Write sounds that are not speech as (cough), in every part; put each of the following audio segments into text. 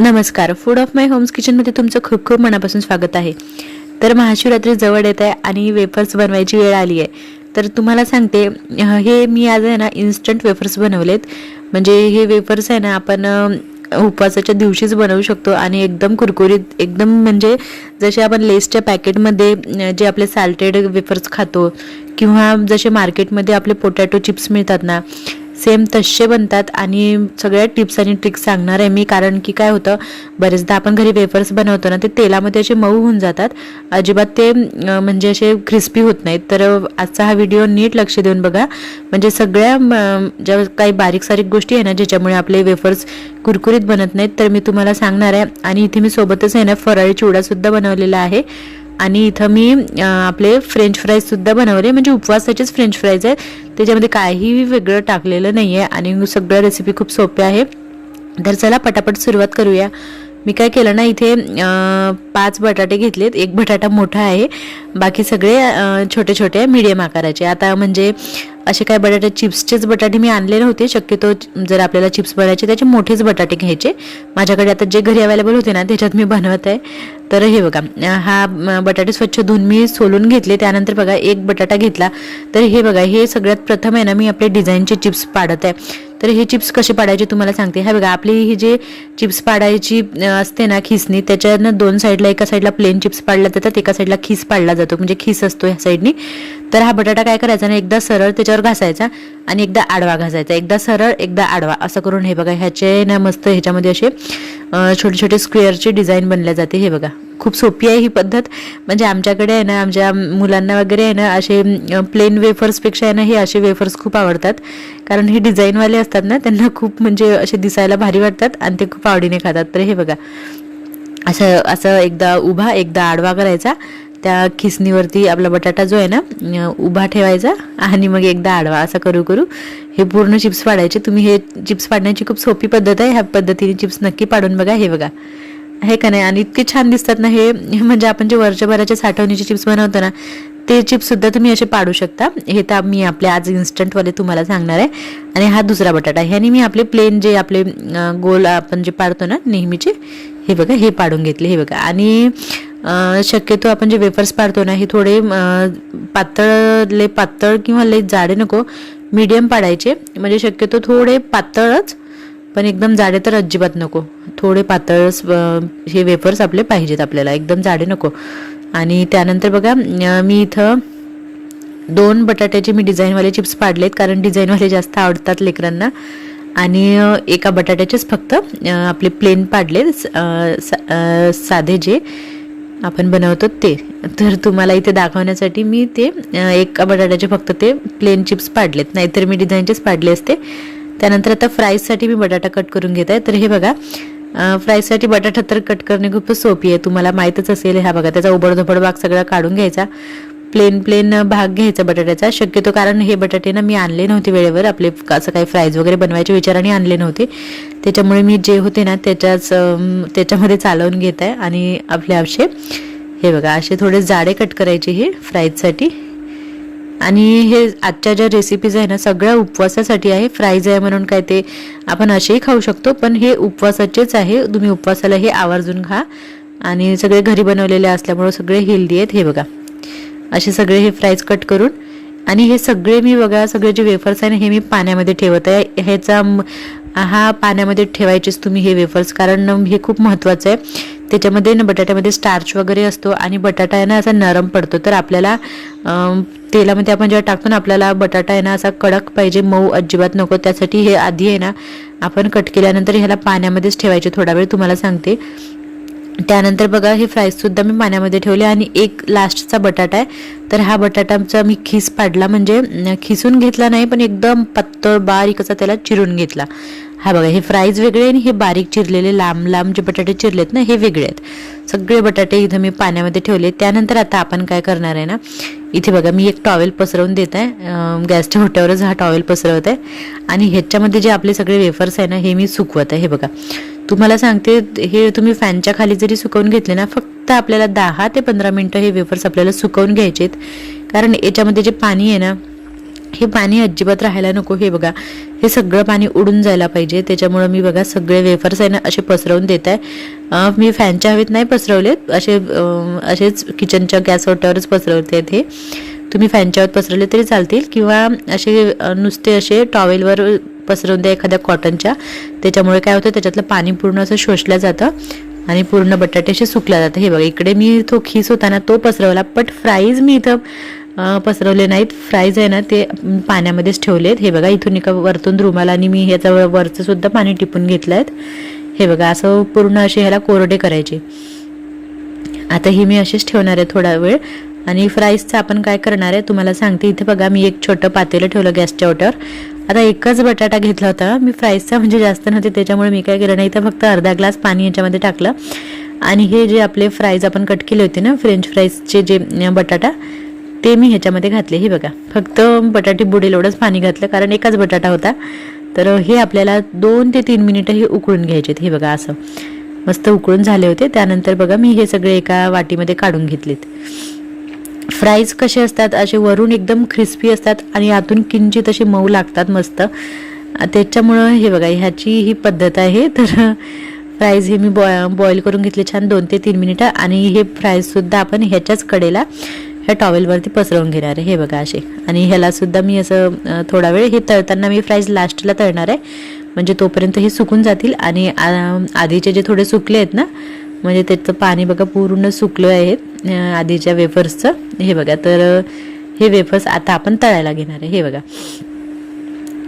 नमस्कार. Food of my homes किचनमध्ये तुमचं खूप खूप मनापासून स्वागत आहे. तर महाशिवरात्री जवळ येत आहे आणि वेफर्स बनवायची वेळ आली आहे. तर तुम्हाला सांगते हे मी आज आहे ना इन्स्टंट वेफर्स बनवलेत. म्हणजे हे वेफर्स आहे ना आपण उपवासाच्या दिवशीच बनवू शकतो आणि एकदम कुरकुरीत एकदम म्हणजे जसे आपण लेसच्या पॅकेटमध्ये जे आपले साल्टेड वेफर्स खातो किंवा जसे मार्केटमध्ये आपले पोटॅटो चिप्स मिळतात ना सेम तसे बनतात आणि सगळ्या टिप्स आणि ट्रिक्स सांगणार आहे मी कारण की काय होतं बरेचदा आपण घरी वेफर्स बनवतो ना ते तेलामध्ये असे मऊ होऊन जातात. अजिबात ते म्हणजे असे क्रिस्पी होत नाहीत. तर आजचा हा व्हिडिओ नीट लक्ष देऊन बघा. म्हणजे सगळ्या ज्या काही बारीक सारीक गोष्टी आहे ना ज्याच्यामुळे आपले वेफर्स कुरकुरीत बनत नाहीत तर मी तुम्हाला सांगणार आहे. आणि इथे मी सोबतच आहे ना फराळी चिवडासुद्धा बनवलेला आहे. आणि इथं मी आपले फ्रेंच फ्राईजसुद्धा बनवले. म्हणजे उपवासाचेच फ्रेंच फ्राईज आहेत. त्याच्यामध्ये काहीही वेगळं टाकलेलं नाही आहे आणि सगळ्या रेसिपी खूप सोप्या आहे. तर चला पटापट सुरुवात करूया. मी काय केलं ना इथे पाच बटाटे घेतलेत. एक बटाटा मोठा आहे. बाकी सगळे छोटे छोटे मीडियम आकाराचे. आता म्हणजे असे काय बटाटे चिप्सचेच बटाटे मी आणले नव्हते शक्यतो जर आपल्याला चिप्स बनायचे त्याचे मोठेच बटाटे घ्यायचे. माझ्याकडे आता जे घरी अवेलेबल होते ना त्याच्यात मी बनवत आहे. तर हे बघा हा बटाटे स्वच्छ धुवून मी सोलून घेतले. त्यानंतर बघा एक बटाटा घेतला. तर हे बघा हे सगळ्यात प्रथम आहे ना मी आपले डिझाईनचे चिप्स पाडत आहे. तर हे चिप्स कसे पाडायचे तुम्हाला सांगते. हा बघा आपली ही जे चिप्स पाडायची असते ना खिसनी त्याच्यानं दोन साईडला एका साईडला प्लेन चिप्स पाडल्या जातात एका साईडला खिस पाडला जातो. म्हणजे खिस असतो ह्या साईडनी. तर हा बटाटा काय करायचा ना एकदा सरळ त्याच्यावर घासायचा आणि एकदा आडवा घासायचा. एकदा सरळ एकदा आडवा. असं करून हे बघा ह्याचे ना मस्त ह्याच्यामध्ये असे छोटे छोटे स्क्वेअरची डिझाईन बनल्या जाते हे बघा. खूप सोपी आहे ही पद्धत. म्हणजे आमच्याकडे आहे ना आमच्या मुलांना वगैरे आहे ना असे प्लेन वेफर्सपेक्षा आहे ना हे असे वेफर्स खूप आवडतात. कारण हे डिझाईनवाले असतात ना त्यांना खूप म्हणजे असे दिसायला भारी वाटतात आणि ते खूप आवडीने खातात. तर हे बघा. असं असं एकदा उभा एकदा आडवा करायचा. त्या खिसणीवरती आपला बटाटा जो आहे ना उभा ठेवायचा आणि मग एकदा आडवा असं करू करू. हे पूर्ण चिप्स पाडायचे. तुम्ही हे चिप्स पाडण्याची खूप सोपी पद्धत आहे. ह्या पद्धतीने चिप्स नक्की पाडून बघा. हे बघा. हे का नाही? आणि इतके छान दिसतात ना हे. म्हणजे आपण जे वर्षभराच्या साठवणीचे चिप्स बनवतो ना ते चिप्स सुद्धा तुम्ही असे पाडू शकता. हे तर मी आपले आज इन्स्टंटवाले तुम्हाला सांगणार आहे. आणि हा दुसरा बटाटा ह्याने मी आपले प्लेन जे आपले गोल आपण जे पाडतो ना नेहमीचे हे बघा हे पाडून घेतले. हे बघा. आणि शक्यतो आपण जे वेफर्स पाडतो ना हे थोडे पातळ लय पातळ किंवा लय जाडे नको मीडियम पाडायचे. म्हणजे शक्यतो थोडे पातळच पण एकदम जाडे तर अजिबात नको. थोडे पातळ हे वेफर्स आपले पाहिजेत आपल्याला. एकदम जाडे नको. आणि त्यानंतर बघा मी इथं दोन बटाट्याचे मी डिझाईनवाले चिप्स पाडलेत कारण डिझाईनवाले जास्त आवडतात लेकरांना. आणि एका बटाट्याचेच फक्त आपले प्लेन पाडले सा- साधे जे आपण बनवतो ते. तर तुम्हाला इथे दाखवण्यासाठी मी ते एका बटाट्याचे फक्त ते प्लेन चिप्स पाडलेत. नाहीतर मी डिझाईनचेच पाडले असते. त्यानंतर आता फ्राईजसाठी मी बटाटा कट करून घेत आहे. तर हे बघा फ्राईजसाठी बटाटा तर कट करणे खूपच सोपी आहे. तुम्हाला माहीतच असेल हा बघा त्याचा उबडधोबड भाग सगळा काढून घ्यायचा. प्लेन प्लेन भाग घ्यायचा बटाट्याचा. शक्यतो कारण हे बटाटे ना मी आणले नव्हते वेळेवर. आपले असं काही फ्राईज वगैरे बनवायच्या विचाराने आणले नव्हते. त्याच्यामुळे मी जे होते ना त्याच्याच त्याच्यामध्ये चालवून घेत आहे. आणि आपले असे हे बघा असे थोडे जाडे कट करायचे हे फ्राईजसाठी. आणि हे आजच्या ज्या रेसिपीज आहे ना सगळ्या उपवासासाठी आहे. फ्राईज आहे म्हणून काय ते आपण असेही खाऊ शकतो पण हे उपवासाचेच आहे. तुम्ही उपवासाला हे आवर्जून खा. आणि सगळे घरी बनवलेले असल्यामुळे सगळे हेल्दी आहेत. हे बघा. असे सगळे हे फ्राईज कट करून. आणि हे सगळे मी बघा सगळे जे वेफर्स आहे ना हे मी पाण्यामध्ये ठेवत आहे. ह्याचा हा पाण्यामध्ये ठेवायचेच तुम्ही हे वेफर्स कारण हे खूप महत्त्वाचं आहे. त्याच्यामध्ये ना बटाट्यामध्ये स्टार्च वगैरे असतो आणि बटाटा आहे ना असा नरम पडतो. तर आपल्याला तेलामध्ये आपण जेव्हा टाकतो ना आपल्याला बटाटा आहे ना असा कडक पाहिजे मऊ अजिबात नको. त्यासाठी हे आधी आहे ना आपण कट केल्यानंतर ह्याला पाण्यामध्येच ठेवायचे. थोडा वेळ तुम्हाला सांगते. त्यानंतर बघा हे फ्राईजसुद्धा मी पाण्यामध्ये ठेवले आणि एक लास्टचा बटाटा आहे. तर हा बटाटाचा मी खिस पाडला. म्हणजे खिसून घेतला नाही पण एकदम पातळ बारीक असा त्याला चिरून घेतला. हा बघा हे फ्राईज वेगळे आणि हे बारीक चिरलेले लांब लांब जे बटाटे चिरलेत ना हे वेगळे आहेत. सगळे बटाटे इथं मी पाण्यामध्ये ठेवले त्यानंतर आता आपण काय करणार आहे ना इथे बघा मी एक टॉवेल पसरवून देत आहे. गॅसच्या होट्यावरच हा टॉवेल पसरवत आहे. आणि ह्याच्यामध्ये जे आपले सगळे वेफर्स आहे ना हे मी सुकवत आहे. हे बघा तुम्हाला सांगते हे तुम्ही फॅनच्या खाली जरी सुकवून घेतले ना फक्त आपल्याला दहा ते पंधरा मिनटं हे वेफर्स आपल्याला सुकवून घ्यायचे आहेत कारण याच्यामध्ये जे पाणी आहे ना हे पाणी अजिबात राहायला नको हे बघा. हे सगळं पाणी उडून जायला पाहिजे. त्याच्यामुळं मी बघा सगळे वेफर्स आहे ना असे पसरवून देत आहे मी फॅनच्या हवेत नाही पसरवलेत. असे असेच किचनच्या गॅस ओट्यावरच पसरवते आहेत हे तुम्ही फॅनच्या हवेत पसरवले तरी चालतील. किंवा असे नुसते असे टॉवेलवर पसरवून द्या एखाद्या कॉटनच्या त्याच्यामुळे काय होतं त्याच्यातलं पाणी पूर्ण असं शोषलं जातं आणि पूर्ण बटाटे असे सुकल्या जातं हे बघा इकडे मी तो खीस होता ना तो पसरवला बट फ्राईज मी इथं पसरवले नाहीत. फ्राईज आहे ना ते पाण्यामध्येच ठेवलेत. हे बघा इथून एका वरतून रुमाल आणि मी ह्याचा वरचं सुद्धा पाणी टिपून घेतलं आहेत हे बघा असं पूर्ण असे ह्याला कोरडे करायचे. आता ही मी अशीच ठेवणार आहे थोडा वेळ. आणि फ्राईजचं आपण काय करणार आहे तुम्हाला सांगते. इथे बघा मी एक छोटं पातेलं ठेवलं गॅसच्या ओट्यावर. आता एकच बटाटा घेतला होता. मी फ्राईजचा म्हणजे जास्त नव्हते त्याच्यामुळे मी काय केलं नाही. तर फक्त अर्धा ग्लास पाणी याच्यामध्ये टाकलं. आणि हे जे आपले फ्राईज आपण कट केले होते ना फ्रेंच फ्राईजचे जे बटाटा ते मी ह्याच्यामध्ये घातले. हे बघा फक्त बटाटे बुडेल एवढंच पाणी घातलं कारण एकाच बटाटा होता. तर हे आपल्याला दोन ते तीन मिनिटं हे उकळून घ्यायचे हे बघा असं. मस्त उकळून झाले होते. त्यानंतर बघा मी हे सगळे एका वाटीमध्ये काढून घेतलेत. फ्राईज कसे असतात? असे वरून एकदम क्रिस्पी असतात आणि आतून किंचित असे मऊ लागतात मस्त. त्याच्यामुळं हे बघा ह्याची ही पद्धत आहे. तर फ्राईज हे मी बॉय बॉईल करून घेतले छान दोन ते तीन मिनिटं. आणि हे फ्राईजसुद्धा आपण ह्याच्याच कडेला ह्या टॉवेलवरती पसरवून घेणार आहे. हे बघा असे. आणि ह्याला सुद्धा मी असं थोडा वेळ हे तळताना मी फ्राईज लास्टला तळणार आहे. म्हणजे तोपर्यंत हे सुकून जातील. आणि आधीचे जे थोडे सुकले आहेत ना म्हणजे त्याचं पाणी बघा पूर्ण सुकलं आहे. आधीच्या वेफर्सचं हे बघा तर हे वेफर्स आता आपण तळायला घेणार आहे. हे बघा.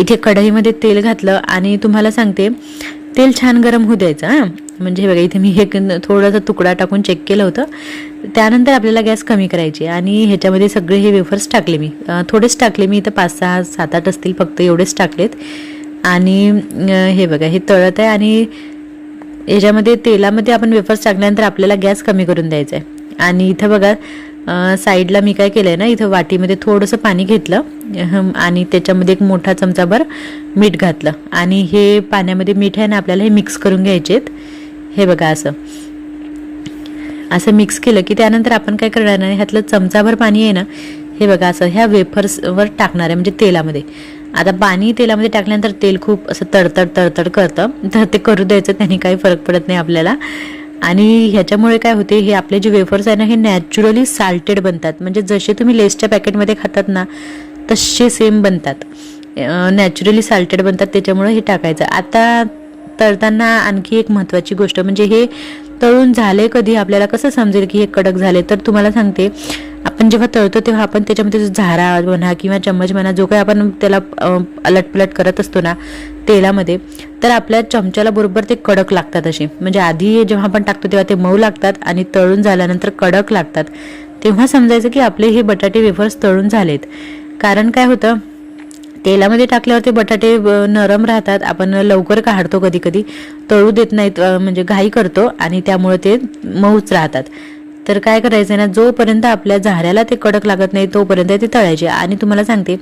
इथे कढईमध्ये तेल घातलं आणि तुम्हाला सांगते तेल छान गरम होऊ द्यायचं हां. म्हणजे हे बघा इथे मी हे थोडासा तुकडा टाकून चेक केलं होतं. त्यानंतर आपल्याला गॅस कमी करायची आणि ह्याच्यामध्ये सगळे हे वेफर्स टाकले मी. थोडेच टाकले मी इथं पाच सहा सात आठ असतील फक्त एवढेच टाकलेत. आणि हे बघा हे तळत आहे आणि याच्यामध्ये तेलामध्ये आपण वेफर्स टाकल्यानंतर आपल्याला गॅस कमी करून द्यायचा आहे. आणि इथं बघा साईडला मी काय केलं आहे ना इथं वाटीमध्ये थोडंसं पाणी घेतलं आणि त्याच्यामध्ये एक मोठा चमचाभर मीठ घातलं. आणि हे पाण्यामध्ये मीठ आहे ना आपल्याला हे मिक्स करून घ्यायचे हे बघा असं. असं मिक्स केलं की त्यानंतर आपण काय करणार नाही ह्यातलं चमचाभर पाणी आहे ना हे बघा असं ह्या वेफर्सवर टाकणार आहे म्हणजे तेलामध्ये. आता पाणी तेलामध्ये टाकल्यानंतर तेल खूप असं तडतड तडतड करतं तर ते करू द्यायचं त्यांनी काही फरक पडत नाही आपल्याला. आणि ह्याच्यामुळे काय होते हे आपले जे वेफर्स आहे ना हे नॅचरली साल्टेड बनतात. म्हणजे जसे तुम्ही लेसच्या पॅकेटमध्ये खातात ना तसे सेम बनतात. नॅचरली साल्टेड बनतात त्याच्यामुळे हे टाकायचं. आता तळताना आणखी एक महत्त्वाची गोष्ट म्हणजे हे तळून झाले कधी? आपल्याला कसं समजेल की हे कडक झाले तर तुम्हाला सांगते. आपण जेव्हा तळतो तेव्हा आपण त्याच्यामध्ये झारा म्हणा किंवा चम्मच म्हणा जो काही आपण त्याला अलटपलट करत असतो ना तेलामध्ये तर आपल्या चमच्याला बरोबर ते कडक लागतात असे. म्हणजे आधी जेव्हा आपण टाकतो तेव्हा ते मऊ लागतात आणि तळून झाल्यानंतर कडक लागतात. तेव्हा समजायचं की आपले हे बटाटे वेफर्स तळून झालेत. कारण काय होतं तेलामध्ये टाकल्यावर ते बटाटे नरम राहतात. आपण लवकर काढतो कधी कधी तळू देत नाहीत म्हणजे घाई करतो आणि त्यामुळे ते मऊच राहतात. तर काय करायचं ना जोपर्यंत आपल्या झाऱ्याला ते कडक लागत नाही तोपर्यंत ते तळायचे. आणि तुम्हाला सांगते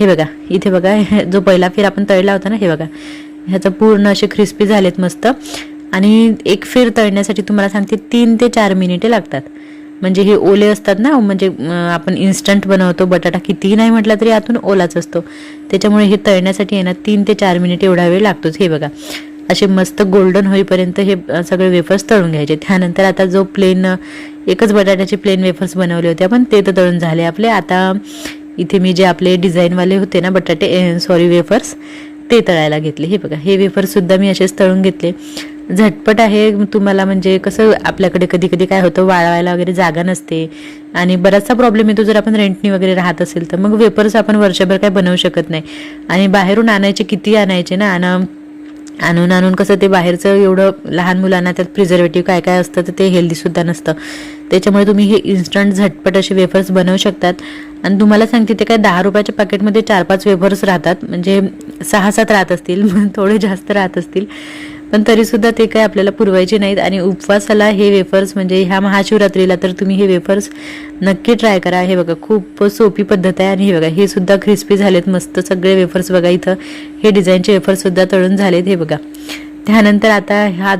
हे बघा इथे बघा (laughs) जो पहिला फेर आपण तळला होता ना हे बघा ह्याचं पूर्ण असे क्रिस्पी झालेत मस्त. आणि एक फेर तळण्यासाठी तुम्हाला सांगते तीन ते चार मिनिटे लागतात. म्हणजे हे ओले असतात ना म्हणजे आपण इन्स्टंट बनवतो बटाटा कितीही नाही म्हटला तरी आतून ओलाच असतो. त्याच्यामुळे हे तळण्यासाठी आहे ना तीन ते चार मिनिट एवढा वेळ लागतोच हे बघा. असे मस्त गोल्डन होईपर्यंत हे सगळे वेफर्स तळून घ्यायचे. त्यानंतर आता जो प्लेन एकच बटाट्याचे प्लेन वेफर्स बनवले होते आपण ते तर तळून झाले. आपले आता इथे मी जे आपले डिझाईनवाले होते ना बटाटे सॉरी वेफर्स ते तळायला घेतले. हे बघा हे वेफर्ससुद्धा मी असेच तळून घेतले. झटपट आहे तुम्हाला म्हणजे कसं आपल्याकडे कधी कधी काय होतं वाळवायला वगैरे जागा नसते. आणि बराचसा प्रॉब्लेम येतो जर आपण रेंटनी वगैरे राहत असेल तर मग वेफर्स आपण वर्षभर काय बनवू शकत नाही. आणि बाहेरून आणायचे किती आणायचे ना आणि आणून आणून कसं ते बाहेरचं एवढं लहान मुलांना त्यात प्रिझर्वेटिव्ह काय काय असतं तर ते हेल्दीसुद्धा नसतं. त्याच्यामुळे तुम्ही हे इन्स्टंट झटपट असे वेफर्स बनवू शकतात. आणि तुम्हाला सांगते ते काय दहा रुपयाच्या पॅकेटमध्ये चार पाच वेफर्स राहतात. म्हणजे सहा सात राहत असतील (laughs) थोडे जास्त राहत असतील. पण तरीसुद्धा ते काय आपल्याला पुरवायचे नाहीत. आणि उपवासाला हे वेफर्स म्हणजे ह्या महाशिवरात्रीला तर तुम्ही हे वेफर्स नक्की ट्राय करा. हे बघा खूप सोपी पद्धत आहे. आणि हे बघा हे सुद्धा क्रिस्पी झालेत. मस्त सगळे वेफर्स बघा इथं. हे डिझाईनचे वेफर्स सुद्धा तळून झालेत. हे बघा. त्यानंतर आता हा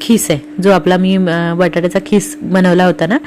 खीस आहे. जो आपला मी बटाट्याचा खीस बनवला होता ना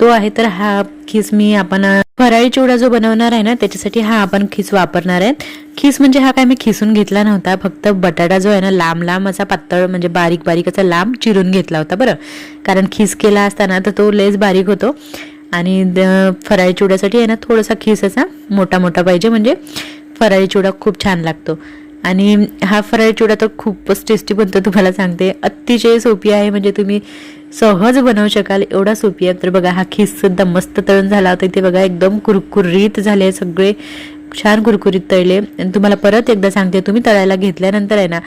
तो आहे. तर हा खीस मी आपण अ, फराळी चिवडा जो बनवणार आहे ना त्याच्यासाठी हा आपण खीस वापरणार आहे. खीस म्हणजे हा काय मी खिसून घेतला नव्हता फक्त बटाटा जो आहे ना लांब लांब असा पातळ म्हणजे बारीक बारीक असा लांब चिरून घेतला होता बरं. कारण खीस केला असताना तर तो लेस बारीक होतो. आणि द- फराळी चिवड्यासाठी आहे ना थोडासा खीस असा मोठा मोठा पाहिजे म्हणजे फराळी चिवडा खूप छान लागतो. आणि हा फराळी चिवडा तर खूपच टेस्टी बनतो तुम्हाला सांगते. अतिशय सोपी आहे म्हणजे तुम्ही सहज बनवू शकाल एवढा सोपी आहे. तर बघा हा खीस सुद्धा मस्त तळून झाला होता. इथे बघा एकदम कुरकुरीत झाले सगळे. छान कुरकुरीत तळले. आणि तुम्हाला परत एकदा सांगते तुम्ही तळायला घेतल्यानंतर आहे ना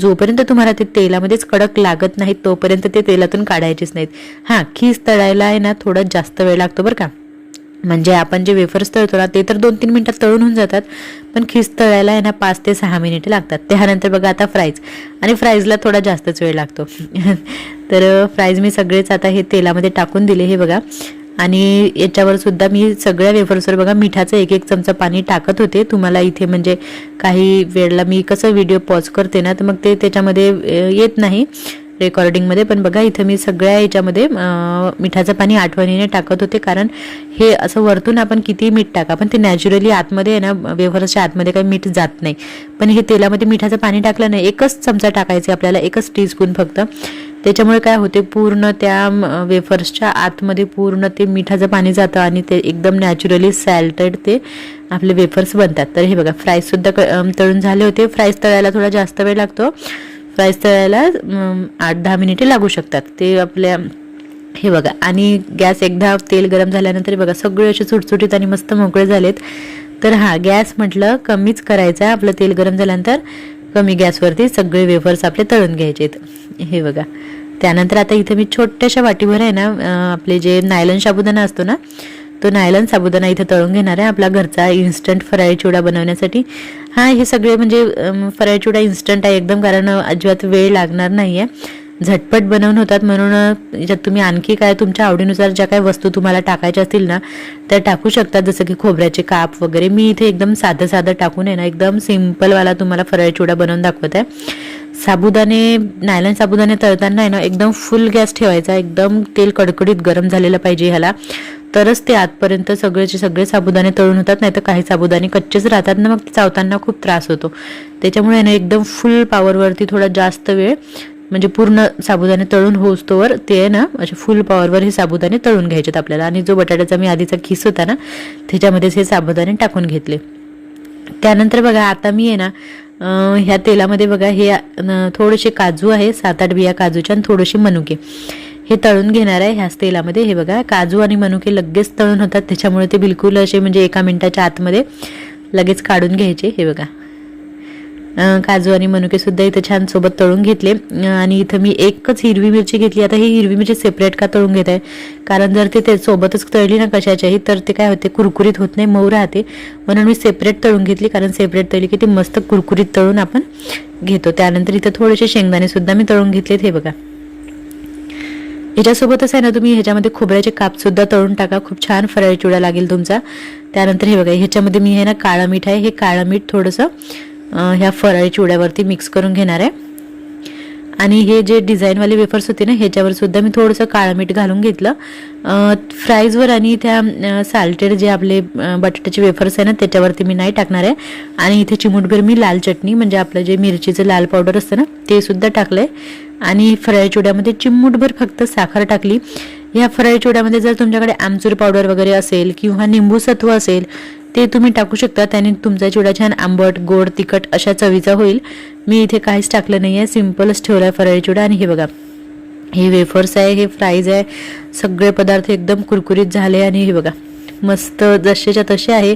जोपर्यंत तुम्हाला ते तेलामध्येच कडक लागत नाहीत तोपर्यंत ते तेलातून काढायचेच नाहीत. हां खीस तळायला आहे ना थोडा जास्त वेळ लागतो बरं का. म्हणजे आपण जे वेफर्स तळतो ना ते तर दोन तीन मिनिटात तळून होऊन जातात. पण खीस तळायला आहे ना पाच ते सहा मिनिटे लागतात. त्यानंतर बघा आता फ्राईज आणि फ्राईजला थोडा जास्तच वेळ लागतो. (laughs) तर फ्राईज मी सगळेच आता हे तेलामध्ये टाकून दिले हे बघा. आणि याच्यावर सुद्धा मी सगळ्या वेफर्सवर बघा मिठाचं एक एक चमचा पाणी टाकत होते. तुम्हाला इथे म्हणजे काही वेळेला मी कसं व्हिडिओ पॉज करते ना तर मग ते त्याच्यामध्ये येत नाही रेकॉर्डिंगमध्ये पण बघा इथं मी सगळ्या याच्यामध्ये मिठाचं पाणी आठवणीने टाकत होते. कारण हे असं वरतून आपण किती मीठ टाका पण ते नॅचरली आतमध्ये आहे ना वेफर्सच्या आतमध्ये काही मीठ जात नाही. पण हे तेलामध्ये मिठाचं पाणी टाकलं नाही एकच चमचा टाकायचं आपल्याला एकच टीस्पून फक्त. त्याच्यामुळे काय होते पूर्ण त्या वेफर्सच्या आतमध्ये पूर्ण ते मिठाचं पाणी जातं आणि ते एकदम नॅचरली सॅल्टेड ते आपले वेफर्स बनतात. तर हे बघा फ्राईजसुद्धा क तळून झाले होते. फ्राईज तळायला थोडा जास्त वेळ लागतो. फ्राईज तळायला आठ दहा मिनिटे लागू शकतात. ते आपल्या हे बघा आणि गॅस एकदा तेल गरम झाल्यानंतर हे बघा सगळे असे सुटसुटीत आणि मस्त मोकळे झालेत. तर हा गॅस म्हटलं कमीच करायचा आहे. आपलं तेल गरम झाल्यानंतर कमी गॅसवरती सगळे वेफर्स आपले तळून घ्यायचे हे बघा. त्यानंतर आता इथे मी छोट्याशा वाटीवर आहे ना आपले जे नायलन साबुदाणा असतो ना तो नायलन साबुदाणा इथे तळून घेणार आहे आपला घरचा इन्स्टंट फराळी चिवडा बनवण्यासाठी. हा हे सगळे म्हणजे फराळी चिवडा इन्स्टंट आहे एकदम कारण अजिबात वेळ लागणार नाही आहे झटपट बनवून होतात म्हणून याच्यात तुम्ही आणखी काय तुमच्या आवडीनुसार ज्या काही वस्तू तुम्हाला टाकायच्या असतील ना त्या टाकू शकतात. जसं की खोबऱ्याचे काप वगैरे. मी इथे एकदम साधं साधं टाकून आहे ना एकदम सिम्पलवाला तुम्हाला फराळी चिवडा बनवून दाखवत आहे. साबुदाणे नायलन साबुदाणे तळताना आहे ना एकदम फुल गॅस ठेवायचा. एकदम तेल कडकडीत गरम झालेलं पाहिजे ह्याला. तरच ते आतपर्यंत सगळेचे सगळे साबुदाणे तळून होतात नाही तर काही साबुदाणे कच्चेच राहतात ना मग चावताना खूप त्रास होतो. त्याच्यामुळे आहे ना एकदम फुल पॉवरवरती थोडा जास्त वेळ म्हणजे पूर्ण साबुदाणे तळून होस्तोवर ते आहे ना असे फुल पॉवरवर हे साबुदाणे तळून घ्यायचेत आपल्याला. आणि जो बटाट्याचा मी आधीचा खिस होता ना त्याच्यामध्येच हे साबुदाणे टाकून घेतले. त्यानंतर बघा आता मी आहे ना ह्या तेलामध्ये बघा हे थोडेसे काजू आहे सात आठ बिया काजूच्या आणि थोडेसे मनुके. हे तळून घेणार आहे ह्याच तेलामध्ये. हे बघा काजू आणि मनुके लगेच तळून होतात त्याच्यामुळे ते बिलकुल असे म्हणजे एका मिनिटाच्या आतमध्ये लगेच काढून घ्यायचे. हे बघा. काजू आणि मनुके सुद्धा इथं छान सोबत तळून घेतले. आणि इथं मी एकच हिरवी मिरची घेतली. आता ही हिरवी मिरची सेपरेट का तळून घेत आहे कारण जर ते ते सोबतच तळली ना कशाच्याही तर ते काय होते कुरकुरीत होत नाही मऊ राहते. म्हणून मी सेपरेट तळून घेतली कारण सेपरेट तळली की ती मस्त कुरकुरीत तळून आपण घेतो. त्यानंतर इथं थोडेसे शेंगदाणे सुद्धा मी तळून घेतलेत हे बघा. ह्याच्यासोबतच आहे ना तुम्ही ह्याच्यामध्ये खोबऱ्याचे काप सुद्धा तळून टाका. खूप छान फराळी चिवडा लागेल तुमचा. त्यानंतर हे बघा ह्याच्यामध्ये मी हे ना काळं मीठ आहे. हे काळं मीठ थोडंसं ह्या फराळी चिवड्यावरती मिक्स करून घेणार आहे. आणि हे जे डिझाईनवाले वेफर्स होते ना ह्याच्यावर सुद्धा मी थोडंसं काळं मीठ घालून घेतलं. फ्राईजवर आणि त्या साल्टेड जे आपले बटाट्याचे वेफर्स आहे ना त्याच्यावरती मी नाही टाकणार आहे. आणि इथे चिमूटभर मी लाल चटणी म्हणजे आपलं जे मिरचीचं लाल पावडर असतं ना ते सुद्धा टाकलंय. आणि फराळी चिवड्यामध्ये चिमूटभर फक्त साखर टाकली. ह्या फराळी चिवड्यामध्ये जर तुमच्याकडे आमचूर पावडर वगैरे असेल किंवा निंबू सत्व असेल ते तुम्ही टाकू शकता. त्याने तुमचा चिवडा छान आंबट गोड तिखट अशा चवीचा होईल. मी इथे काहीच टाकलं नाही आहे सिम्पलच ठेवला आहे फराळी चिवडा आणि हे बघा. हे वेफर्स आहे हे फ्राईज आहे. सगळे पदार्थ एकदम कुरकुरीत झाले आणि हे बघा. मस्त जसेच्या तसे आहे.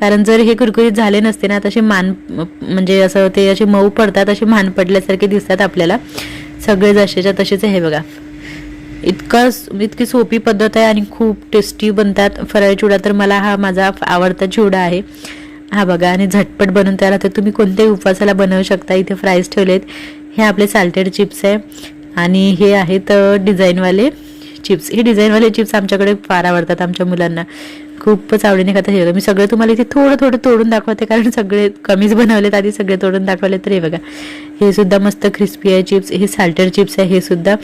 कारण जर हे कुरकुरीत झाले नसते ना तसे मान म्हणजे असं ते असे मऊ पडतात असे मान पडल्यासारखे दिसतात आपल्याला. सगळे जसेच्या तसेच आहे हे बघा. इतका इतकी सोपी पद्धत आहे आणि खूप टेस्टी बनतात. फराळी चिवडा तर मला हा माझा आवडता चिवडा आहे. हा बघा आणि झटपट बनवून तयार तर तुम्ही कोणत्याही उपवासाला बनवू शकता. इथे फ्राईज ठेवलेत. हे आपले साल्टेड चिप्स आहे. आणि हे आहेत डिझाईनवाले चिप्स हे डिझाईनवाले चिप्स आमच्याकडे फार आवडतात आमच्या मुलांना. खूपच आवडीने खातात. हे बघा मी सगळे तुम्हाला इथे थोडं थोडं तोडून दाखवते. कारण सगळे कमीच बनवलेत. आधी सगळे तोडून दाखवले तर हे बघा हे सुद्धा मस्त क्रिस्पी आहे चिप्स हे साल्टेड चिप्स आहे हे सुद्धा.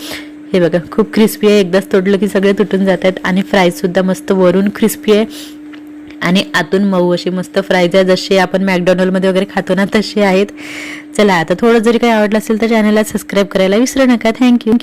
हे बघा खूप क्रिस्पी आहे. एकदाच तोडलं की सगळे तुटून जात आहेत आणि फ्राईजसुद्धा मस्त वरून क्रिस्पी आहे. आणि आतून मऊ अशी मस्त फ्राईज आहे. जसे आपण मॅकडॉनल्डमध्ये वगैरे खातो ना तसे आहेत. चला आता थोडं जरी काही आवडलं असेल तर चॅनलला सबस्क्राईब करायला विसरू नका. थँक्यू